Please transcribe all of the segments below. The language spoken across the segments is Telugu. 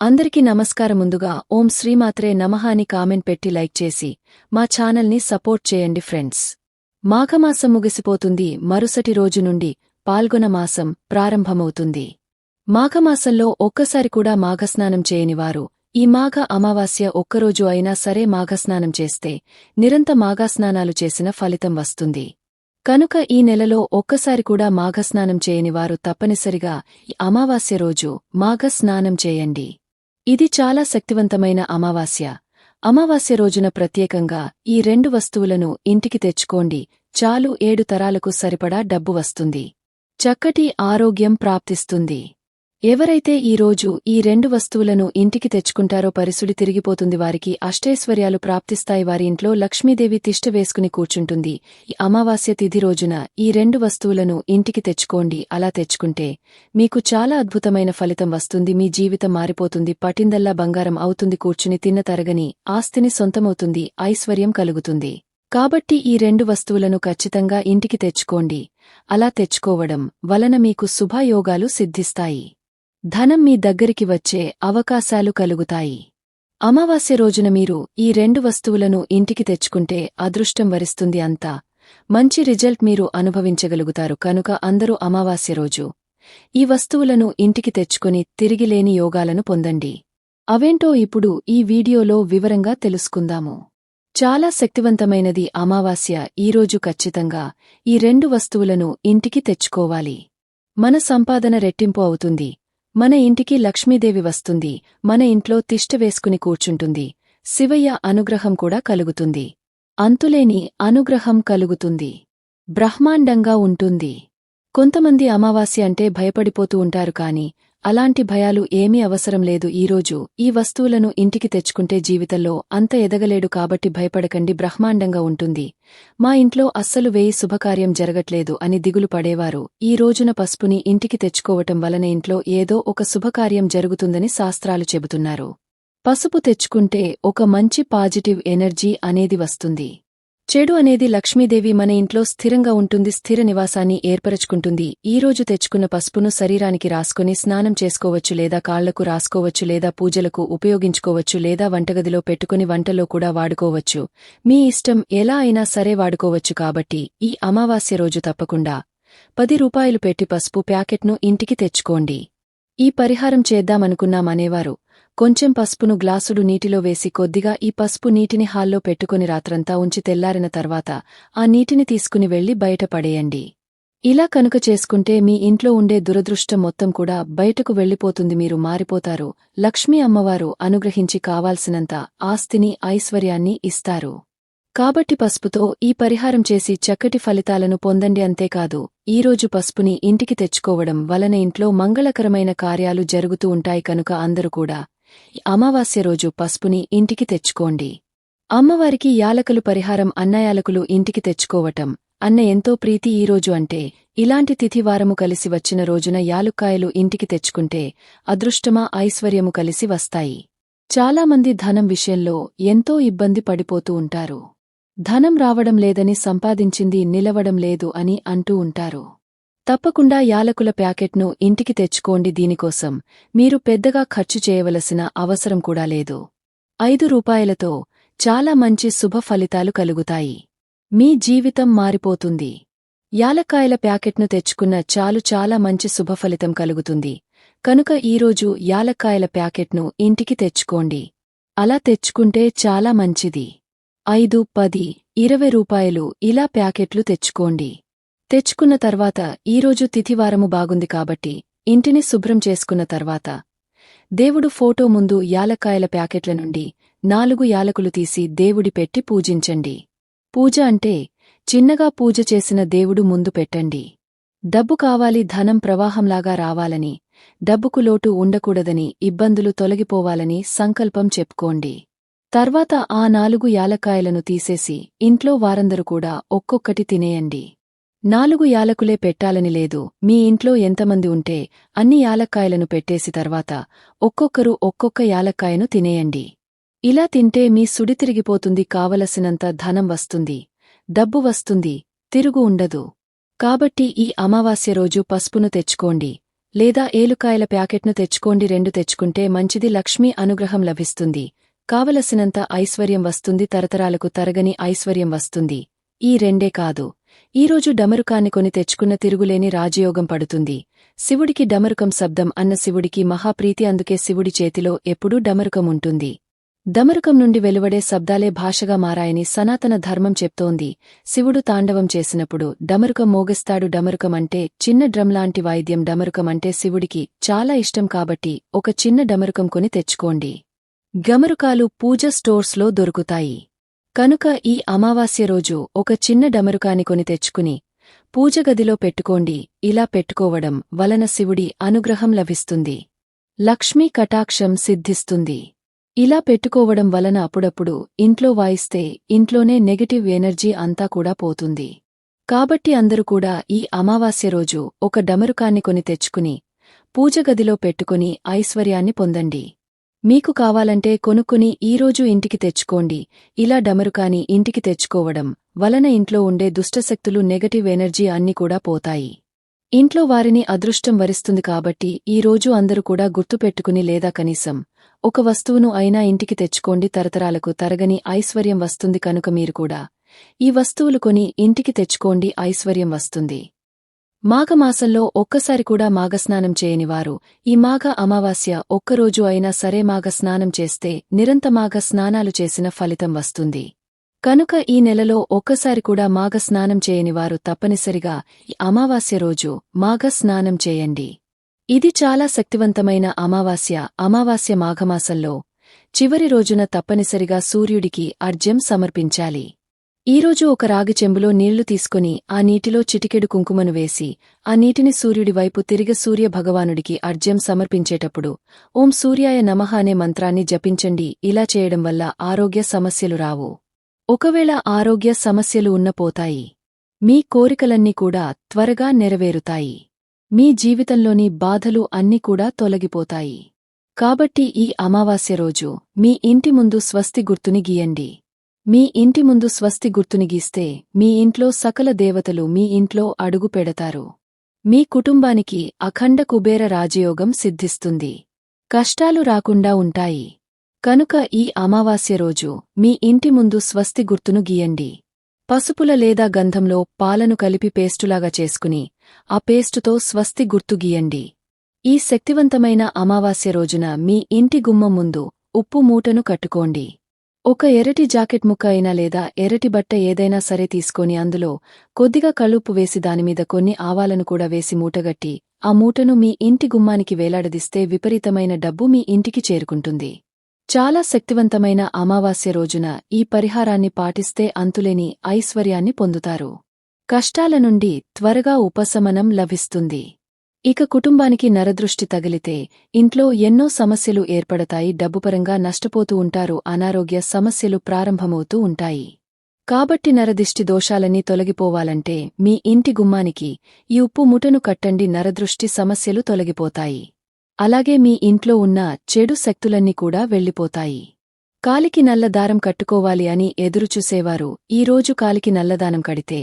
అందరికీ నమస్కారం ముందుగా ఓం శ్రీమాత్రే నమః అని కామెంట్ పెట్టి లైక్ చేసి మా ఛానల్ని సపోర్ట్ చేయండి ఫ్రెండ్స్. మాఘమాసం ముగిసిపోతుంది. మరుసటి రోజు నుండి పాల్గొన మాసం ప్రారంభమవుతుంది. మాఘమాసంలో ఒక్కసారి కూడా మాఘస్నానం చేయనివారు ఈ మాఘ అమావాస్య ఒక్కరోజు అయినా సరే మాఘస్నానం చేస్తే నిరంత మాఘస్నానాలు చేసిన ఫలితం వస్తుంది. కనుక ఈ నెలలో ఒక్కసారి కూడా మాఘస్నానం చేయనివారు తప్పనిసరిగా ఈ అమావాస్య రోజు మాఘస్నానం చేయండి. ఇది చాలా శక్తివంతమైన అమావాస్య. అమావాస్య రోజున ప్రత్యేకంగా ఈ రెండు వస్తువులను ఇంటికి తెచ్చుకోండి. చాలు ఏడు తరాలకు సరిపడా డబ్బు వస్తుంది. చక్కటి ఆరోగ్యం ప్రాప్తిస్తుంది. ఎవరైతే ఈ రోజు ఈ రెండు వస్తువులను ఇంటికి తెచ్చుకుంటారో పరిసుడి తిరిగిపోతుంది వారికి అష్టైశ్వర్యాలు ప్రాప్తిస్తాయి వారి ఇంట్లో లక్ష్మీదేవి తిష్ట వేసుకుని కూర్చుంటుంది. ఈ అమావాస్య తిథి రోజున ఈ రెండు వస్తువులను ఇంటికి తెచ్చుకోండి. అలా తెచ్చుకుంటే మీకు చాలా అద్భుతమైన ఫలితం వస్తుంది. మీ జీవితం మారిపోతుంది. పటిందల్లా బంగారం అవుతుంది. కూర్చుని తిన్న తరగని ఆస్తిని సొంతమవుతుంది. ఐశ్వర్యం కలుగుతుంది. కాబట్టి ఈ రెండు వస్తువులను ఖచ్చితంగా ఇంటికి తెచ్చుకోండి. అలా తెచ్చుకోవడం వలన మీకు శుభయోగాలు సిద్ధిస్తాయి. ధనం మీ దగ్గరికి వచ్చే అవకాశాలు కలుగుతాయి. అమావాస్య రోజున మీరు ఈ రెండు వస్తువులను ఇంటికి తెచ్చుకుంటే అదృష్టం వరిస్తుంది అంతా. మంచి రిజల్ట్ మీరు అనుభవించగలుగుతారు కనుక అందరూ అమావాస్య రోజు. ఈ వస్తువులను ఇంటికి తెచ్చుకుని తిరిగిలేని యోగాలను పొందండి. అవేంటో ఇప్పుడు ఈ వీడియోలో వివరంగా తెలుసుకుందాము. చాలా శక్తివంతమైనది అమావాస్య ఈరోజు ఖచ్చితంగా ఈ రెండు వస్తువులను ఇంటికి తెచ్చుకోవాలి. మన సంపాదన రెట్టింపు అవుతుంది. మన ఇంటికి లక్ష్మీదేవి వస్తుంది మన ఇంట్లో తిష్ట వేసుకుని కూర్చుంటుంది శివయ్య అనుగ్రహం కూడా కలుగుతుంది. అంతులేని అనుగ్రహం కలుగుతుంది. బ్రహ్మాండంగా ఉంటుంది. కొంతమంది అమావాస్య అంటే భయపడిపోతూ ఉంటారు కాని అలాంటి భయాలు ఏమీ అవసరం లేదు. ఈరోజు ఈ వస్తువులను ఇంటికి తెచ్చుకుంటే జీవితంలో అంత ఎదగలేడు కాబట్టి భయపడకండి. బ్రహ్మాండంగా ఉంటుంది. మా ఇంట్లో అస్సలు వేయి శుభకార్యం జరగట్లేదు అని దిగులు పడేవారు. ఈ రోజున పసుపుని ఇంటికి తెచ్చుకోవటం వలన ఇంట్లో ఏదో ఒక శుభకార్యం జరుగుతుందని శాస్త్రాలు చెబుతున్నారు. పసుపు తెచ్చుకుంటే ఒక మంచి పాజిటివ్ ఎనర్జీ అనేది వస్తుంది. చెడు అనేది లక్ష్మీదేవి మన ఇంట్లో స్థిరంగా ఉంటుంది స్థిర నివాసాన్ని ఏర్పరచుకుంటుంది. ఈరోజు తెచ్చుకున్న పసుపును శరీరానికి రాసుకుని స్నానం చేసుకోవచ్చు లేదా కాళ్ళకు రాసుకోవచ్చు లేదా పూజలకు ఉపయోగించుకోవచ్చు లేదా వంటగదిలో పెట్టుకుని వంటలో కూడా వాడుకోవచ్చు. మీ ఇష్టం ఎలా అయినా సరే వాడుకోవచ్చు కాబట్టి ఈ అమావాస్య రోజు తప్పకుండా పది రూపాయలు పెట్టి పసుపు ప్యాకెట్ను ఇంటికి తెచ్చుకోండి. ఈ పరిహారం చేద్దామనుకున్నామనేవారు కొంచెం పసుపును గ్లాసుడు నీటిలో వేసి కొద్దిగా ఈ పసుపు నీటిని హాల్లో పెట్టుకుని రాత్రంతా ఉంచి తెల్లారిన తర్వాత ఆ నీటిని తీసుకుని వెళ్ళి బయటపడేయండి ఇలా కనుక చేసుకుంటే మీ ఇంట్లో ఉండే దురదృష్టం మొత్తం కూడా బయటకు వెళ్ళిపోతుంది మీరు మారిపోతారు. లక్ష్మీ అమ్మవారు అనుగ్రహించి కావాల్సినంత ఆస్తిని ఐశ్వర్యాన్ని ఇస్తారు. కాబట్టి పసుపుతో ఈ పరిహారం చేసి చక్కటి ఫలితాలను పొందండి. అంతేకాదు ఈరోజు పసుపుని ఇంటికి తెచ్చుకోవడం వలన ఇంట్లో మంగళకరమైన కార్యాలు జరుగుతూ ఉంటాయి కనుక అందరూ కూడా అమావాస్య రోజు పసుపుని ఇంటికి తెచ్చుకోండి. అమ్మవారికి యాలకులు పరిహారం అన్నయాలకులు ఇంటికి తెచ్చుకోవటం. అన్న ఎంతో ప్రీతి ఈరోజు అంటే ఇలాంటి తిథివారము కలిసి వచ్చిన రోజున యాలుక్కాయలు ఇంటికి తెచ్చుకుంటే అదృష్టమా ఐశ్వర్యము కలిసి వస్తాయి. చాలామంది ధనం విషయంలో ఎంతో ఇబ్బంది పడిపోతూ ఉంటారు. ధనం రావడం లేదని సంపాదించింది నిలవడం లేదు అని అంటూ ఉంటారు. తప్పకుండా యాలకుల ప్యాకెట్ను ఇంటికి తెచ్చుకోండి దీనికోసం. మీరు పెద్దగా ఖర్చు చేయవలసిన అవసరం కూడా లేదు. ఐదు రూపాయలతో చాలా మంచి శుభ ఫలితాలు కలుగుతాయి. మీ జీవితం మారిపోతుంది. యాలక్కాయల ప్యాకెట్ను తెచ్చుకున్న చాలు చాలా మంచి శుభఫలితం కలుగుతుంది. కనుక ఈరోజు యాలక్కాయల ప్యాకెట్ను ఇంటికి తెచ్చుకోండి. అలా తెచ్చుకుంటే చాలా మంచిది. ఐదు పది ఇరవై రూపాయలు ఇలా ప్యాకెట్లు తెచ్చుకోండి. తెచ్చుకున్న తర్వాత ఈరోజు తిథివారము బాగుంది కాబట్టి ఇంటిని శుభ్రం చేసుకున్న తర్వాత దేవుడు ఫోటో ముందు యాలక్కాయల ప్యాకెట్ల నుండి నాలుగు యాలకులు తీసి దేవుడి పెట్టి పూజించండి. పూజ అంటే చిన్నగా పూజ చేసిన దేవుడు ముందు పెట్టండి. డబ్బు కావాలి ధనం ప్రవాహంలాగా రావాలని డబ్బుకు లోటు ఉండకూడదని ఇబ్బందులు తొలగిపోవాలని సంకల్పం చెప్పుకోండి. తర్వాత ఆ నాలుగు యాలక్కాయలను తీసేసి ఇంట్లో వారందరూ కూడా ఒక్కొక్కటి తినేయండి. నాలుగు యాలకులే పెట్టాలని లేదు. మీ ఇంట్లో ఎంతమంది ఉంటే అన్ని యాలక్కాయలను పెట్టేసి తర్వాత ఒక్కొక్కరు ఒక్కొక్క యాలక్కాయను తినేయండి. ఇలా తింటే మీ సుడి తిరిగిపోతుంది కావలసినంత ధనం వస్తుంది డబ్బు వస్తుంది తిరుగు ఉండదు. కాబట్టి ఈ అమావాస్య రోజు పసుపును తెచ్చుకోండి లేదా ఏలుకాయల ప్యాకెట్ను తెచ్చుకోండి. రెండు తెచ్చుకుంటే మంచిది లక్ష్మీ అనుగ్రహం లభిస్తుంది కావలసినంత ఐశ్వర్యం వస్తుంది తరతరాలకు తరగని ఐశ్వర్యం వస్తుంది. ఈ రెండే కాదు ఈరోజు డమరుకాన్ని కొని తెచ్చుకున్న తిరుగులేని రాజయోగం పడుతుంది. శివుడికి డమరుకం శబ్దం అన్న శివుడికి మహాప్రీతి అందుకే శివుడి చేతిలో ఎప్పుడూ డమరుకం ఉంటుంది. డమరుకం నుండి వెలువడే శబ్దాలే భాషగా మారాయని సనాతన ధర్మం చెప్తోంది. శివుడు తాండవం చేసినప్పుడు డమరుకం మోగిస్తాడు డమరుకం అంటే చిన్న డ్రమ్లాంటి వాయిద్యం డమరుకం అంటే శివుడికి చాలా ఇష్టం కాబట్టి ఒక చిన్న డమరుకం కొని తెచ్చుకోండి. గమరుకాలు పూజ స్టోర్స్లో దొరుకుతాయి. కనుక ఈ అమావాస్య రోజు ఒక చిన్న డమరుకాని కొని తెచ్చుకుని పూజగదిలో పెట్టుకోండి. ఇలా పెట్టుకోవడం వలన శివుడి అనుగ్రహం లభిస్తుంది. లక్ష్మీ కటాక్షం సిద్ధిస్తుంది. ఇలా పెట్టుకోవడం వలన అప్పుడప్పుడు ఇంట్లో వాయిస్తే ఇంట్లోనే నెగటివ్ ఎనర్జీ అంతా కూడా పోతుంది. కాబట్టి అందరూ కూడా ఈ అమావాస్య రోజు ఒక డమరుకాన్ని కొని తెచ్చుకుని పూజగదిలో పెట్టుకుని ఐశ్వర్యాన్ని పొందండి. మీకు కావాలంటే కొనుక్కుని ఈరోజు ఇంటికి తెచ్చుకోండి. ఇలా డమరుకాని ఇంటికి తెచ్చుకోవడం వలన ఇంట్లో ఉండే దుష్టశక్తులు నెగటివ్ ఎనర్జీ అన్ని కూడా పోతాయి. ఇంట్లో వారిని అదృష్టం వరిస్తుంది కాబట్టి ఈ రోజు అందరూ కూడా గుర్తుపెట్టుకుని లేదా కనీసం ఒక వస్తువును అయినా ఇంటికి తెచ్చుకోండి. తరతరాలకు తరగని ఐశ్వర్యం వస్తుంది కనుక మీరు కూడా ఈ వస్తువులు కొని ఇంటికి తెచ్చుకోండి. ఐశ్వర్యం వస్తుంది. మాఘమాసంలో ఒక్కసారి కూడా మాఘస్నానం చేయనివారు. ఈ మాఘ అమావాస్య ఒక్కరోజు అయినా సరే మాఘస్నానం చేస్తే నిరంతమాఘ స్నానాలు చేసిన ఫలితం వస్తుంది. కనుక ఈ నెలలో ఒక్కసారి కూడా మాఘస్నానం చేయనివారు తప్పనిసరిగా ఈ అమావాస్య రోజు మాఘస్నానం చేయండి. ఇది చాలా శక్తివంతమైన అమావాస్య అమావాస్య మాఘమాసంలో చివరి రోజున తప్పనిసరిగా సూర్యుడికి అర్జ్యం సమర్పించాలి. ఈరోజు ఒక రాగి చెంబులో నీళ్ళు తీసుకుని ఆ నీటిలో చిటికెడు కుంకుమను వేసి ఆ నీటిని సూర్యుడి వైపు తిరిగ సూర్య భగవానుడికి అర్జ్యం సమర్పించేటప్పుడు ఓం సూర్యాయ నమః అనే మంత్రాన్ని జపించండి ఇలా చేయడం వల్ల ఆరోగ్య సమస్యలు రావు. ఒకవేళ ఆరోగ్య సమస్యలు ఉన్నపోతాయి మీ కోరికలన్నీ కూడా త్వరగా నెరవేరుతాయి. మీ జీవితంలోని బాధలు అన్నీ కూడా తొలగిపోతాయి. కాబట్టి ఈ అమావాస్య రోజు మీ ఇంటి ముందు స్వస్తి గుర్తుని గీయండి. మీ ఇంటి ముందు స్వస్తి గుర్తుని గీస్తే మీ ఇంట్లో సకల దేవతలు మీ ఇంట్లో అడుగు పెడతారు. మీ కుటుంబానికి అఖండ కుబేర రాజయోగం సిద్ధిస్తుంది. కష్టాలు రాకుండా ఉంటాయి. కనుక ఈ అమావాస్య రోజు మీ ఇంటి ముందు స్వస్తి గుర్తును గీయండి. పసుపుల లేదా గంధంలో పాలను కలిపి పేస్టులాగా చేసుకుని ఆ పేస్టుతో స్వస్తి గుర్తు గీయండి. ఈ శక్తివంతమైన అమావాస్య రోజున మీ ఇంటి గుమ్మం ముందు ఉప్పు మూటను కట్టుకోండి. ఒక ఎరటి జాకెట్ ముక్క అయినా లేదా ఎరటి బట్ట ఏదైనా సరే తీసుకొని అందులో కొద్దిగా కలుపు వేసి దానిమీద కొన్ని ఆవాలను కూడా వేసి మూటగట్టి ఆ మూటను మీ ఇంటి గుమ్మానికి వేలాడదిస్తే విపరీతమైన డబ్బు మీ ఇంటికి చేరుకుంటుంది. చాలా శక్తివంతమైన అమావాస్య రోజున ఈ పరిహారాన్ని పాటిస్తే అంతులేని ఐశ్వర్యాన్ని పొందుతారు. కష్టాల నుండి త్వరగా ఉపశమనం లభిస్తుంది. ఇక కుటుంబానికి నరదృష్టి తగిలితే ఇంట్లో ఎన్నో సమస్యలు ఏర్పడతాయి డబ్బుపరంగా నష్టపోతూ ఉంటారు అనారోగ్య సమస్యలు ప్రారంభమవుతూ ఉంటాయి. కాబట్టి నరదిష్టి దోషాలన్నీ తొలగిపోవాలంటే మీ ఇంటి గుమ్మానికి ఈ ఉప్పు ముటను కట్టండి నరదృష్టి సమస్యలు తొలగిపోతాయి. అలాగే మీ ఇంట్లో ఉన్న చెడు శక్తులన్నీ కూడా వెళ్ళిపోతాయి. కాలికి నల్ల దారం కట్టుకోవాలి అని ఎదురుచూసేవారు ఈరోజు కాలికి నల్లదానం కడితే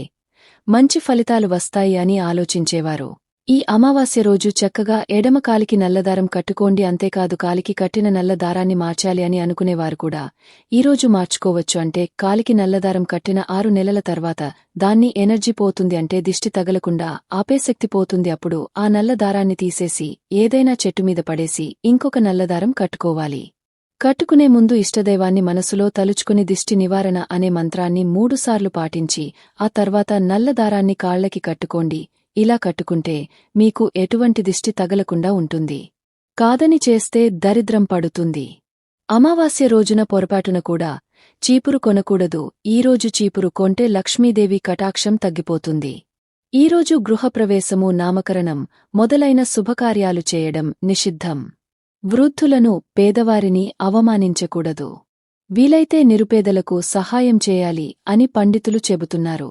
మంచి ఫలితాలు వస్తాయి అని ఆలోచించేవారు. ఈ అమావాస్య రోజు చక్కగా ఎడమ కాలికి నల్లదారం కట్టుకోండి అంతేకాదు కాలికి కట్టిన నల్ల దారాన్ని మార్చాలి అని అనుకునేవారు కూడా. ఈరోజు మార్చుకోవచ్చు అంటే కాలికి నల్లదారం కట్టిన ఆరు నెలల తర్వాత దాన్ని ఎనర్జీ పోతుంది అంటే దిష్టి తగలకుండా ఆపేశక్తి పోతుంది అప్పుడు ఆ నల్ల దారాన్ని తీసేసి ఏదైనా చెట్టు మీద పడేసి ఇంకొక నల్లదారం కట్టుకోవాలి. కట్టుకునే ముందు ఇష్టదైవాన్ని మనసులో తలుచుకుని దిష్టి నివారణ అనే మంత్రాన్ని మూడుసార్లు పాటించి ఆ తర్వాత నల్లదారాన్ని కాళ్ళకి కట్టుకోండి ఇలా కట్టుకుంటే మీకు ఎటువంటి దిష్టి తగలకుండా ఉంటుంది. కాదని చేస్తే దరిద్రం పడుతుంది. అమావాస్య రోజున పొరపాటున కూడా చీపురు కొనకూడదు. ఈరోజు చీపురు కొంటే లక్ష్మీదేవి కటాక్షం తగ్గిపోతుంది. ఈరోజు గృహప్రవేశము నామకరణం మొదలైన శుభకార్యాలు చేయడం నిషిద్ధం. వృద్ధులను పేదవారిని అవమానించకూడదు. వీలైతే నిరుపేదలకు సహాయం చేయాలి అని పండితులు చెబుతున్నారు.